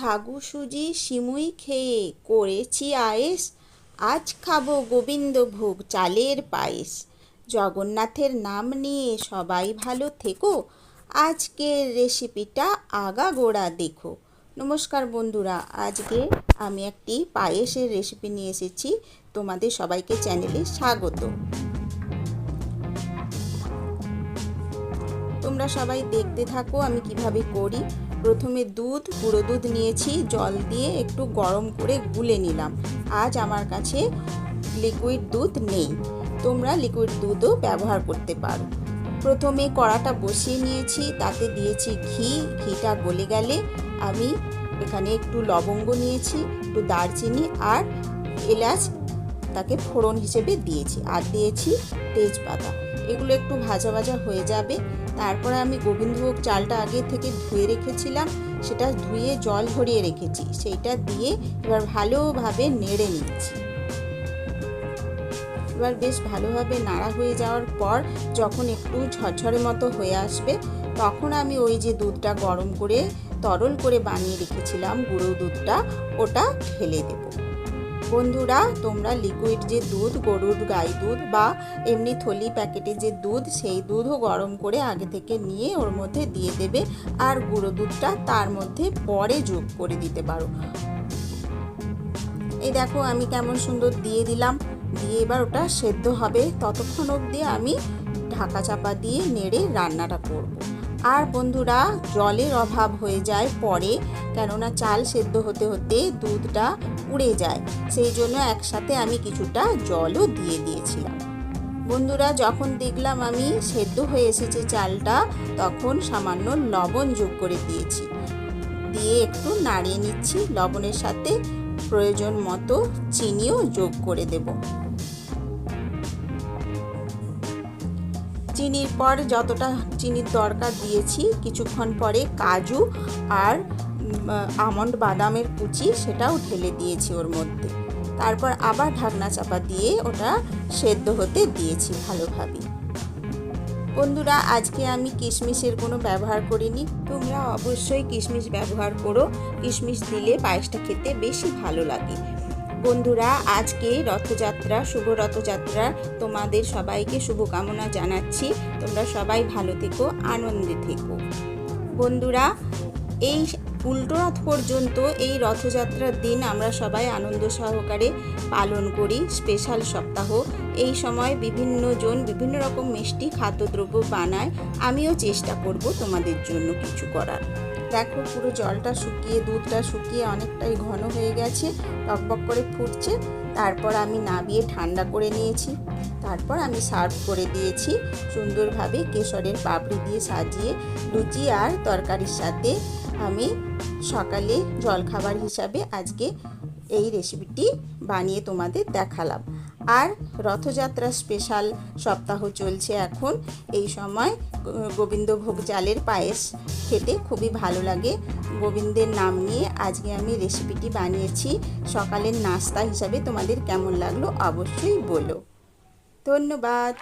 সাগু সুজি সিমুই খেয়ে করেছি আয়েস। আজ খাব গোবিন্দভোগ চালের পায়েস। জগন্নাথের নাম নিয়ে সবাই ভালো থেকো। আজকের রেসিপিটা আগাগোড়া দেখো। নমস্কার বন্ধুরা, আজকে আমি একটি পায়েসের রেসিপি নিয়ে এসেছি। তোমাদের সবাইকে চ্যানেলে স্বাগত। তোমরা সবাই দেখতে থাকো আমি কীভাবে করি। প্রথমে দুধ গুঁড়ো দুধ নিয়েছি, জল দিয়ে একটু গরম করে গুলে নিলাম। আজ আমার কাছে লিকুইড দুধ নেই। তোমরা লিকুইড দুধও ব্যবহার করতে পারো। প্রথমে কড়াটা বসিয়ে নিয়েছি, তাতে দিয়েছি ঘি, ঘিটা গলে গেলে আমি এখানে একটু লবঙ্গ নিয়েছি, একটু দারচিনি আর এলাচ তাকে ফোড়ন হিসেবে দিয়েছি। আর দিয়েছি তেজপাতা। এগুলো একটু ভাজা ভাজা হয়ে যাবে। তারপরে আমি গোবিন্দভোগ চালটা আগে থেকে ধুয়ে রেখেছিলাম, সেটা ধুয়ে জল ভরিয়ে রেখেছি, সেইটা দিয়ে এবার ভালোভাবে নেড়ে নিচ্ছি। এবার বেশ ভালোভাবে নাড়া হয়ে যাওয়ার পর যখন একটু ঝরঝরে মতো হয়ে আসবে, তখন আমি ওই যে দুধটা গরম করে তরল করে বানিয়ে রেখেছিলাম, গুঁড়ো দুধটা, ওটা ঢেলে দেবো। বন্ধুরা, তোমরা লিকুইড যে দুধ, গরুর গাই দুধ বা এমনি থলি প্যাকেটে যে দুধ, সেই দুধও গরম করে আগে থেকে নিয়ে ওর মধ্যে দিয়ে দেবে আর গুঁড়ো দুধটা তার মধ্যে পরে যোগ করে দিতে পারো। এই দেখো, আমি কেমন সুন্দর দিয়ে দিলাম। দিয়ে এবার ওটা সেদ্ধ হবে। ততক্ষণ অবধি আমি ঢাকা চাপা দিয়ে নেড়ে রান্নাটা করব। আর বন্ধুরা, জলের অভাব হয়ে যায় পরে। কেননা চাল সেদ্ধ হতে হতে দুধটা উড়ে যায়। সেই জন্য একসাথে আমি কিছুটা জলও দিয়ে দিয়েছিলাম। বন্ধুরা, যখন দেখলাম আমি সেদ্ধ হয়ে এসেছে চালটা, তখন সামান্য লবণ যোগ করে দিয়েছি। দিয়ে একটু নাড়িয়ে নিচ্ছি। লবণের সাথে প্রয়োজন মতো চিনিও যোগ করে দেব। চিনির পর যতটা চিনির দরকার দিয়েছি, কিছুক্ষণ পরে কাজু আর আমন্ড বাদামের কুচি সেটাও ঢেলে দিয়েছি ওর মধ্যে। তারপর আবার ঢাকনা চাপা দিয়ে ওটা সেদ্ধ হতে দিয়েছি ভালোভাবে। বন্ধুরা, আজকে আমি কিশমিশের কোনো ব্যবহার করিনি। তোমরা অবশ্যই কিশমিশ ব্যবহার করো। কিশমিশ দিলে পায়েসটা খেতে বেশি ভালো লাগে। বন্ধুরা, আজকে রথযাত্রা, শুভ রথযাত্রা। তোমাদের সবাইকে শুভকামনা জানাচ্ছি। তোমরা সবাই ভালো থেকো, আনন্দে থেকো। বন্ধুরা, এই উল্টো রথ পর্যন্ত, এই রথযাত্রার দিন আমরা সবাই আনন্দ সহকারে পালন করি, স্পেশাল সপ্তাহ। এই সময় বিভিন্ন জন বিভিন্ন রকম মিষ্টি খাদ্যদ্রব্য বানায়। আমিও চেষ্টা করব তোমাদের জন্য কিছু করার। দেখো পুরো জলটা শুকিয়ে, দুধটা শুকিয়ে অনেকটাই ঘন হয়ে গেছে। টকবক করে ফুটছে। তারপর আমি নাবিয়ে ঠান্ডা করে নিয়েছি। তারপর আমি সার্ভ করে দিয়েছি সুন্দরভাবে কেশরের পাপড়ি দিয়ে সাজিয়ে। লুচি আর তরকারির সাথে আমি সকালে জলখাবার হিসাবে আজকে এই রেসিপিটি বানিয়ে তোমাদের দেখালাম। আর রথযাত্রা স্পেশাল সপ্তাহ চলছে এখন। এই সময় গোবিন্দভোগ চালের পায়েস খেতে খুবই ভালো লাগে। গোবিন্দের নাম নিয়ে আজকে আমি রেসিপিটি বানিয়েছি। সকালের নাস্তা হিসাবে তোমাদের কেমন লাগল অবশ্যই বলো। ধন্যবাদ।